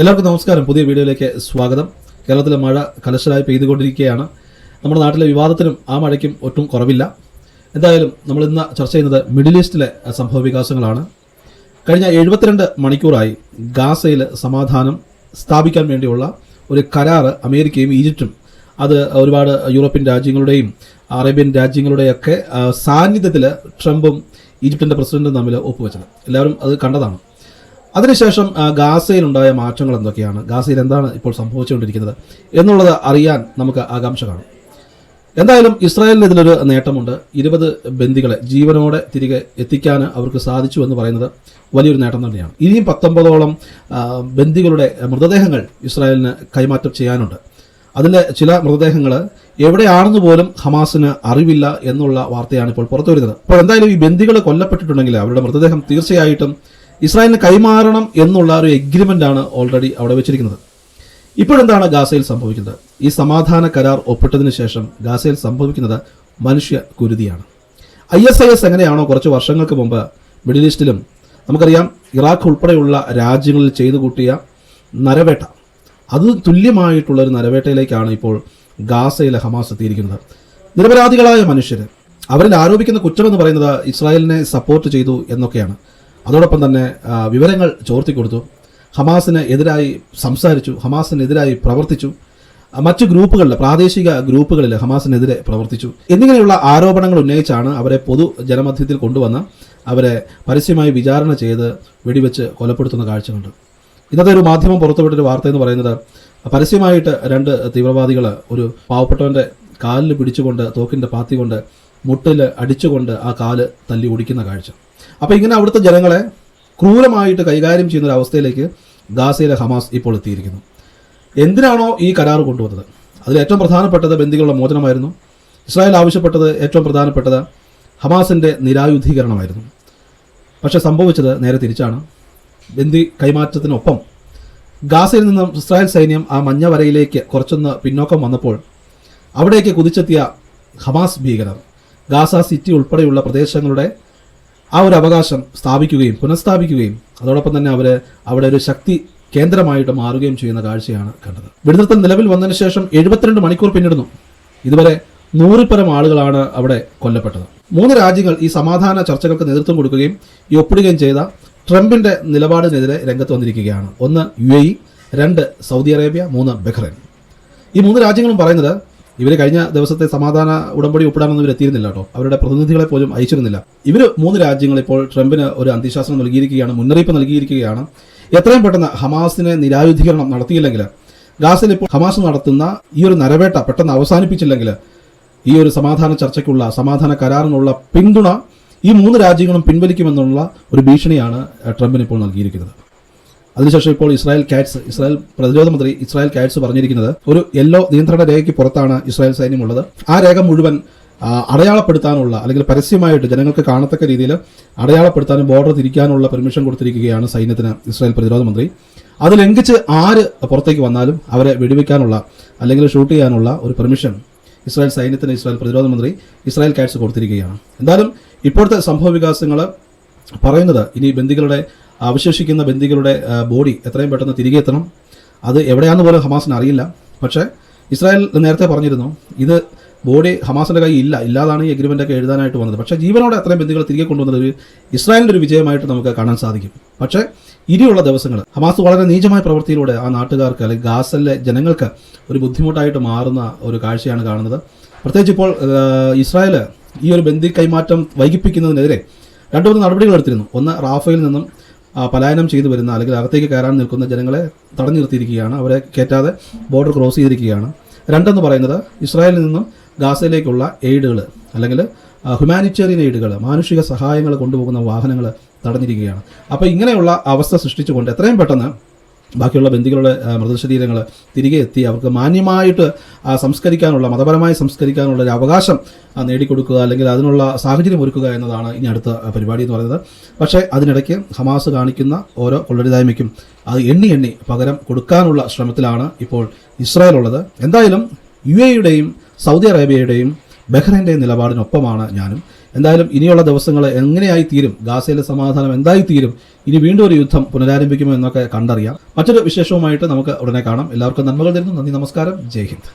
എല്ലാവർക്കും നമസ്കാരം. പുതിയ വീഡിയോയിലേക്ക് സ്വാഗതം. കേരളത്തിലെ മഴ കലശലായി പെയ്തുകൊണ്ടിരിക്കുകയാണ്. നമ്മുടെ നാട്ടിലെ വിവാദത്തിനും ആ മഴയ്ക്കും ഒട്ടും കുറവില്ല. എന്തായാലും നമ്മൾ ഇന്ന് ചർച്ച ചെയ്യുന്നത് മിഡിൽ ഈസ്റ്റിലെ സംഭവ വികാസങ്ങളാണ്. കഴിഞ്ഞ എഴുപത്തിരണ്ട് മണിക്കൂറായി ഗാസയിൽ സമാധാനം സ്ഥാപിക്കാൻ വേണ്ടിയുള്ള ഒരു കരാറ് അമേരിക്കയും ഈജിപ്തും അത് ഒരുപാട് യൂറോപ്യൻ രാജ്യങ്ങളുടെയും അറേബ്യൻ രാജ്യങ്ങളുടെയൊക്കെ സാന്നിധ്യത്തിൽ ട്രംപും ഈജിപ്തിന്റെ പ്രസിഡന്റും തമ്മിൽ ഒപ്പുവെച്ചത്. എല്ലാവരും അത് കണ്ടതാണ്. അതിനുശേഷം ഗാസയിലുണ്ടായ മാറ്റങ്ങൾ എന്തൊക്കെയാണ്? ഗാസയിൽ എന്താണ് ഇപ്പോൾ സംഭവിച്ചുകൊണ്ടിരിക്കുന്നത്? എന്നുള്ളത് അറിയാൻ നമുക്ക് ആകാംക്ഷ കാണും. എന്തായാലും ഇസ്രായേലിന് ഇതിലൊരു നേട്ടമുണ്ട്. ഇരുപത് ബന്ദികളെ ജീവനോടെ തിരികെ എത്തിക്കാൻ അവർക്ക് സാധിച്ചു എന്ന് പറയുന്നത് വലിയൊരു നേട്ടം തന്നെയാണ്. ഇനിയും പത്തൊമ്പതോളം ബന്ദികളുടെ മൃതദേഹങ്ങൾ ഇസ്രായേലിന് കൈമാറ്റം ചെയ്യാനുണ്ട്. അതിലെ ചില മൃതദേഹങ്ങൾ എവിടെയാണെന്ന് പോലും ഹമാസിന് അറിവില്ല എന്നുള്ള വാർത്തയാണ് ഇപ്പോൾ പുറത്തു വരുന്നത് അപ്പോൾ എന്തായാലും ഈ ബന്ദികൾ കൊല്ലപ്പെട്ടിട്ടുണ്ടെങ്കിൽ അവരുടെ മൃതദേഹം തീർച്ചയായിട്ടും ഇസ്രായേലിന് കൈമാറണം എന്നുള്ള ഒരു എഗ്രിമെന്റ് ആണ് ഓൾറെഡി അവിടെ വെച്ചിരിക്കുന്നത്. ഇപ്പോഴെന്താണ് ഗാസയിൽ സംഭവിക്കുന്നത്? ഈ സമാധാന കരാർ ഒപ്പിട്ടതിന് ശേഷം ഗാസയിൽ സംഭവിക്കുന്നത് മനുഷ്യ കുരുതിയാണ്. ഐ എസ് ഐ എസ് എങ്ങനെയാണോ കുറച്ച് വർഷങ്ങൾക്ക് മുമ്പ് മിഡിൽ ഈസ്റ്റിലും നമുക്കറിയാം ഇറാഖ് ഉൾപ്പെടെയുള്ള രാജ്യങ്ങളിൽ ചെയ്തു കൂട്ടിയ നരവേട്ട. അത് തുല്യമായിട്ടുള്ള ഒരു നരവേട്ടയിലേക്കാണ് ഇപ്പോൾ ഗാസയിലെ ഹമാസ് എത്തിയിരിക്കുന്നത്. നിരപരാധികളായ മനുഷ്യർ അവരിൽ ആരോപിക്കുന്ന കുറ്റമെന്ന് പറയുന്നത് ഇസ്രായേലിനെ സപ്പോർട്ട് ചെയ്തു എന്നൊക്കെയാണ്. അതോടൊപ്പം തന്നെ വിവരങ്ങൾ ചോർത്തിക്കൊടുത്തു ഹമാസിന് എതിരായി സംസാരിച്ചു ഹമാസിനെതിരായി പ്രവർത്തിച്ചു. മറ്റ് ഗ്രൂപ്പുകളിൽ പ്രാദേശിക ഗ്രൂപ്പുകളിൽ ഹമാസിനെതിരെ പ്രവർത്തിച്ചു. എന്നിങ്ങനെയുള്ള ആരോപണങ്ങൾ ഉന്നയിച്ചാണ് അവരെ പൊതു ജനമധ്യത്തിൽ കൊണ്ടുവന്ന് അവരെ പരസ്യമായി വിചാരണ ചെയ്ത് വെടിവെച്ച് കൊലപ്പെടുത്തുന്ന കാഴ്ചകളുണ്ട്. ഇന്നത്തെ ഒരു മാധ്യമം പുറത്തുവിട്ടൊരു വാർത്ത എന്ന് പറയുന്നത് പരസ്യമായിട്ട് രണ്ട് തീവ്രവാദികൾ ഒരു പാവപ്പെട്ടവന്റെ കാലിൽ പിടിച്ചുകൊണ്ട് തോക്കിന്റെ പാത്തി കൊണ്ട് മുട്ടിൽ അടിച്ചുകൊണ്ട് ആ കാൽ തല്ലി ഓടിക്കുന്ന കാഴ്ച. അപ്പോൾ ഇങ്ങനെ അവിടുത്തെ ജനങ്ങളെ ക്രൂരമായിട്ട് കൈകാര്യം ചെയ്യുന്ന ഒരു അവസ്ഥയിലേക്ക് ഗാസയിലെ ഹമാസ് ഇപ്പോൾ എത്തിയിരിക്കുന്നു. എന്തിനാണോ ഈ കരാർ കൊണ്ടുവന്നത്? അതിൽ ഏറ്റവും പ്രധാനപ്പെട്ടത് ബന്ദികളുടെ മോചനമായിരുന്നു. ഇസ്രായേൽ ആവശ്യപ്പെട്ടത് ഏറ്റവും പ്രധാനപ്പെട്ടത് ഹമാസിന്റെ നിരായുധീകരണമായിരുന്നു. പക്ഷെ സംഭവിച്ചത് നേരെ തിരിച്ചാണ്. ബന്ദി കൈമാറ്റത്തിനൊപ്പം ഗാസയിൽ നിന്നും ഇസ്രായേൽ സൈന്യം ആ മഞ്ഞ വരയിലേക്ക് കുറച്ചൊന്ന് പിന്നോക്കം വന്നപ്പോൾ അവിടേക്ക് കുതിച്ചെത്തിയ ഹമാസ് ഭീകരർ. ഗാസ സിറ്റി ഉൾപ്പെടെയുള്ള പ്രദേശങ്ങളുടെ ആ ഒരു അവകാശം സ്ഥാപിക്കുകയും പുനഃസ്ഥാപിക്കുകയും അതോടൊപ്പം തന്നെ അവർ അവിടെ ഒരു ശക്തി കേന്ദ്രമായിട്ട് മാറുകയും ചെയ്യുന്ന കാഴ്ചയാണ് കണ്ടത്. വെടിനിർത്തൽ നിലവിൽ വന്നതിന് ശേഷം എഴുപത്തിരണ്ട് മണിക്കൂർ പിന്നിടുന്നു. ഇതുവരെ നൂറിപ്പരം പരം ആളുകളാണ് അവിടെ കൊല്ലപ്പെട്ടത്. മൂന്ന് രാജ്യങ്ങൾ ഈ സമാധാന ചർച്ചകൾക്ക് നേതൃത്വം കൊടുക്കുകയും ഈ ഒപ്പിടുകയും ചെയ്ത ട്രംപിന്റെ നിലപാടിനെതിരെ രംഗത്ത് വന്നിരിക്കുകയാണ്. ഒന്ന് യു രണ്ട് സൗദി അറേബ്യ മൂന്ന് ബഹ്റൈൻ. ഈ മൂന്ന് രാജ്യങ്ങളും പറയുന്നത് ഇവർ കഴിഞ്ഞ ദിവസത്തെ സമാധാന ഉടമ്പടി ഒപ്പിടാനൊന്നും ഇവർ എത്തിയിരുന്നില്ല കേട്ടോ. അവരുടെ പ്രതിനിധികളെ പോലും അയച്ചിരുന്നില്ല. ഇവർ മൂന്ന് രാജ്യങ്ങൾ ഇപ്പോൾ ട്രംപിന് ഒരു അന്ത്യശാസനം നൽകിയിരിക്കുകയാണ് മുന്നറിയിപ്പ് നൽകിയിരിക്കുകയാണ്. എത്രയും പെട്ടെന്ന് ഹമാസിനെ നിരായുധീകരണം നടത്തിയില്ലെങ്കിൽ ഗാസിൽ ഇപ്പോൾ ഹമാസ് നടത്തുന്ന ഈ ഒരു നരവേട്ട പെട്ടെന്ന് അവസാനിപ്പിച്ചില്ലെങ്കിൽ ഈ ഒരു സമാധാന ചർച്ചയ്ക്കുള്ള സമാധാന കരാറിനുള്ള പിന്തുണ ഈ മൂന്ന് രാജ്യങ്ങളും പിൻവലിക്കുമെന്നുള്ള ഒരു ഭീഷണിയാണ് ട്രംപിന് ഇപ്പോൾ നൽകിയിരിക്കുന്നത്. അതിനുശേഷം ഇപ്പോൾ ഇസ്രായേൽ കാറ്റ്സ് ഇസ്രായേൽ പ്രതിരോധ മന്ത്രി ഇസ്രായേൽ കാറ്റ്സ് പറഞ്ഞിരിക്കുന്നത് ഒരു യെല്ലോ നിയന്ത്രണ രേഖയ്ക്ക് പുറത്താണ് ഇസ്രായേൽ സൈന്യമുള്ളത്. ആ രേഖ മുഴുവൻ അടയാളപ്പെടുത്താനുള്ള അല്ലെങ്കിൽ പരസ്യമായിട്ട് ജനങ്ങൾക്ക് കാണത്തക്ക രീതിയിൽ അടയാളപ്പെടുത്താനും ബോർഡർ തിരിക്കാനുള്ള പെർമിഷൻ കൊടുത്തിരിക്കുകയാണ് സൈന്യത്തിന് ഇസ്രായേൽ പ്രതിരോധ മന്ത്രി. അത് ലംഘിച്ച് ആര് പുറത്തേക്ക് വന്നാലും അവരെ വെടിവെക്കാനുള്ള അല്ലെങ്കിൽ ഷൂട്ട് ചെയ്യാനുള്ള ഒരു പെർമിഷൻ ഇസ്രായേൽ സൈന്യത്തിന് ഇസ്രായേൽ പ്രതിരോധ മന്ത്രി ഇസ്രായേൽ കാറ്റ്സ് കൊടുത്തിരിക്കുകയാണ്. എന്തായാലും ഇപ്പോഴത്തെ സംഭവ വികാസങ്ങൾ പറയുന്നത് ഇനി ബന്ദികളുടെ അവശേഷിക്കുന്ന ബന്ദികളുടെ ബോഡി എത്രയും പെട്ടെന്ന് തിരികെ എത്തണം. അത് എവിടെയാണെന്ന് പോലും ഹമാസിന് അറിയില്ല. പക്ഷേ ഇസ്രായേൽ നേരത്തെ പറഞ്ഞിരുന്നു ഇത് ബോഡി ഹമാസിന്റെ കയ്യിൽ ഇല്ല ഇല്ലാതാണ് ഈ എഗ്രിമെന്റ് ഒക്കെ എഴുതാനായിട്ട് വന്നത്. പക്ഷേ ജീവനോടെ അത്രയും ബന്ധുക്കൾ തിരികെ കൊണ്ടുവന്നത് ഒരു ഇസ്രായേലിന്റെ ഒരു വിജയമായിട്ട് നമുക്ക് കാണാൻ സാധിക്കും. പക്ഷേ ഇനിയുള്ള ദിവസങ്ങൾ ഹമാസ് വളരെ നീചമായ പ്രവൃത്തിയിലൂടെ ആ നാട്ടുകാർക്ക് അല്ലെങ്കിൽ ഗാസലിലെ ജനങ്ങൾക്ക് ഒരു ബുദ്ധിമുട്ടായിട്ട് മാറുന്ന ഒരു കാഴ്ചയാണ് കാണുന്നത്. പ്രത്യേകിച്ച് ഇപ്പോൾ ഇസ്രായേൽ ഈ ഒരു ബന്ദി കൈമാറ്റം വൈകിപ്പിക്കുന്നതിനെതിരെ രണ്ടു മൂന്ന് നടപടികൾ എടുത്തിരുന്നു. ഒന്ന് റാഫയിൽ നിന്നും പലായനം ചെയ്തു വരുന്ന അല്ലെങ്കിൽ അകത്തേക്ക് കയറാൻ നിൽക്കുന്ന ജനങ്ങളെ തടഞ്ഞു നിർത്തിയിരിക്കുകയാണ്. അവരെ കയറ്റാതെ ബോർഡർ ക്രോസ് ചെയ്തിരിക്കുകയാണ്. രണ്ടെന്ന് പറയുന്നത് ഇസ്രായേലിൽ നിന്നും ഗാസയിലേക്കുള്ള എയ്ഡുകൾ അല്ലെങ്കിൽ ഹ്യൂമാനിറ്റേറിയൻ എയ്ഡുകൾ മാനുഷിക സഹായങ്ങൾ കൊണ്ടുപോകുന്ന വാഹനങ്ങൾ തടഞ്ഞിരിക്കുകയാണ്. അപ്പോൾ ഇങ്ങനെയുള്ള അവസ്ഥ സൃഷ്ടിച്ചുകൊണ്ട് എത്രയും പെട്ടെന്ന് ബാക്കിയുള്ള ബന്ധുക്കളുടെ ആ, മൃതശരീരങ്ങൾ തിരികെ എത്തി അവർക്ക് മാന്യമായിട്ട് സംസ്കരിക്കാനുള്ള മതപരമായി സംസ്കരിക്കാനുള്ള ഒരു അവകാശം നേടിക്കൊടുക്കുക അല്ലെങ്കിൽ അതിനുള്ള സാഹചര്യം ഒരുക്കുക എന്നതാണ് ഇനി അടുത്ത പരിപാടി എന്ന് പറയുന്നത്. പക്ഷേ അതിനിടയ്ക്ക് ഹമാസ് കാണിക്കുന്ന ഓരോ കൊള്ളരുതായ്മയ്ക്കും അത് എണ്ണി എണ്ണി പകരം കൊടുക്കാനുള്ള ശ്രമത്തിലാണ് ഇപ്പോൾ ഇസ്രായേൽ ഉള്ളത് എന്തായാലും യു എയുടെയും സൗദി അറേബ്യയുടെയും ബഹ്റൈന്റെയും നിലപാടിനൊപ്പമാണ് ഞാനും. എന്തായാലും ഇനിയുള്ള ദിവസങ്ങൾ എങ്ങനെയായി തീരും ഗാസയിലെ സമാധാനം എന്തായി തീരും ഇനി വീണ്ടും ഒരു യുദ്ധം പുനരാരംഭിക്കുമോ എന്നൊക്കെ കണ്ടറിയാം. മറ്റൊരു വിശേഷവുമായിട്ട് നമുക്ക് ഉടനെ കാണാം. എല്ലാവർക്കും നന്മകൾ തരുന്നു. നന്ദി നമസ്കാരം. ജയ് ഹിന്ദ്.